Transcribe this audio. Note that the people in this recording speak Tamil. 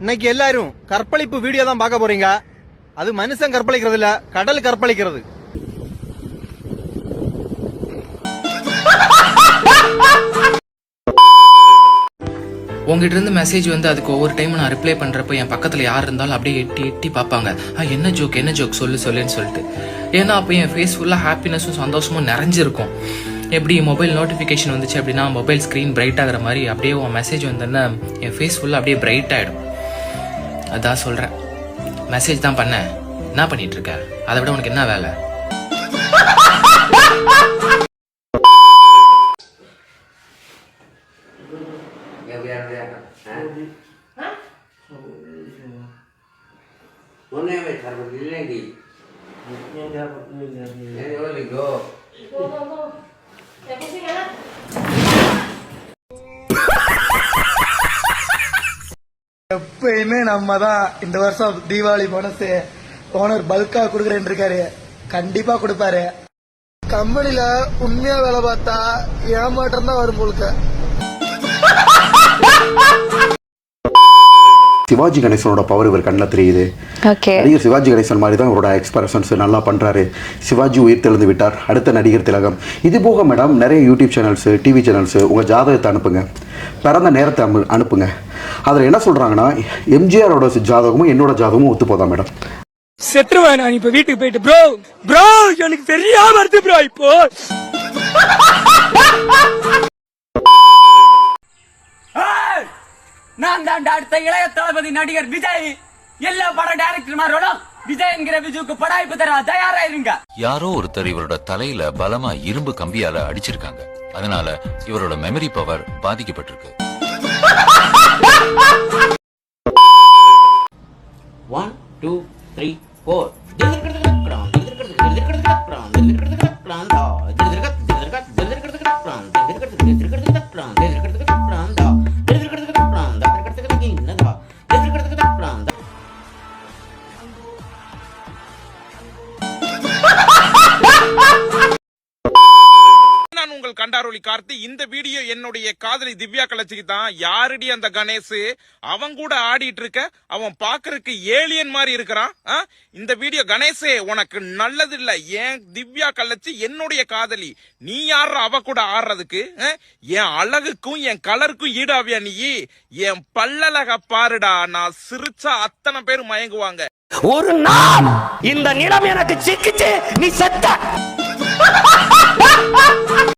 இன்னைக்கு எல்லாரும் கற்பழிப்பு வீடியோ தான் பார்க்க போறீங்க. அது மனுஷன் கற்பழிக்கிறது இல்ல கடல் கற்பழிக்கிறது. உங்ககிட்ட இருந்து மெசேஜ் வந்து அதுக்கு ஒவ்வொரு டைம் நான் ரிப்ளை பண்றப்ப என் பக்கத்துல யார் இருந்தாலும் அப்படியே எட்டி எட்டி பார்ப்பாங்க. ஆ என்ன ஜோக் என்ன ஜோக் சொல்லு சொல்லுன்னு சொல்லிட்டு. ஏன்னா அப்போ என் ஃபேஸ் ஃபுல்லாக ஹாப்பினஸும் சந்தோஷமும் நிறைஞ்சிருக்கும். எப்படி மொபைல் நோட்டிஃபிகேஷன் வந்துச்சு அப்படின்னா மொபைல் ஸ்க்ரீன் பிரைட் ஆகிற மாதிரி அப்படியே உன் மெசேஜ் வந்தோன்னா என் ஃபேஸ் ஃபுல்லாக அப்படியே பிரைட் ஆகிடும் அதான் சொல்கிறேன் மெசேஜ் தான் பண்ணேன் என்ன பண்ணிட்டு இருக்க அதை விட உனக்கு என்ன வேலை ஒன்னே சர்பத் இல்லைங்க எப்பயுமே நம்ம தான் இந்த வருஷம் தீபாவளி போனஸ் ஓனர் பல்கா கொடுக்குறேன்னு இருக்காரு. கண்டிப்பா கொடுப்பாரு. கம்பெனில உண்மையா வேலை பார்த்தா ஏமாற்றம் தான் வரும் போலுக்க. சிவாஜி கணேசனோட பவர் இவர் கண்ணில் தெரியுது. ஓகே நடிகர் சிவாஜி கணேசன் மாதிரி தான் இவரோட எக்ஸ்பிரஷன்ஸ் நல்லா பண்றாரு. சிவாஜி உயிர் தெழுந்து விட்டார். அடுத்த நடிகர் திலகம். இது போக மேடம் நிறைய யூடியூப் சேனல்ஸ் டிவி சேனல்ஸ் உங்க ஜாதகத்தை அனுப்புங்க. பிறந்த நேரத்தை அனு- அனுப்புங்க. அதில் என்ன சொல்றாங்கன்னா எம்ஜிஆரோட ஜாதகமும் என்னோட ஜாதகமும் ஒத்து போதா மேடம் செத்துருவேன் நான் இப்ப வீட்டுக்கு போயிட்டு. ப்ரோ ப்ரோ எனக்கு தெரியாம வருது ப்ரோ இப்போ. நான் தான் அடுத்த இளைய தளபதி நடிகர் விஜய். எல்லா பட டைரக்டர்மாரோட விஜய் என்கிற விஜுக்கு படாய்ப்பு தர தயாரா இருங்க. யாரோ ஒருத்தர் இவரோட தலையில பலமா இரும்பு கம்பியால அடிச்சிருக்காங்க. அதனால இவரோட மெமரி பவர் பாதிக்கப்பட்டிருக்கு. ஒன் டூ த்ரீ ஃபோர் நான் உங்கள் கார்த்தி இந்த வீடியோ என்னுடைய காதலி திவ்யா கலச்சிக்கு தான். யாருடி அந்த கணேஷ் அவன் கூட ஆடிட்டு இருக்க அவன் பாக்குறதுக்கு ஏலியன் மாதிரி இருக்கிறான். இந்த வீடியோ கணேஷே உனக்கு நல்லது இல்ல ஏன் திவ்யா கலச்சி என்னுடைய காதலி? நீ யார் அவ கூட ஆடுறதுக்கு? என் அழகுக்கும் என் கலருக்கும் ஈடாவியா நீ? என் பல்லழக பாருடா நான் சிரிச்சா அத்தனை பேர் மயங்குவாங்க. ஒரு நாள் இந்த நிலம் எனக்கு சிக்கிச்சு நீ செத்த.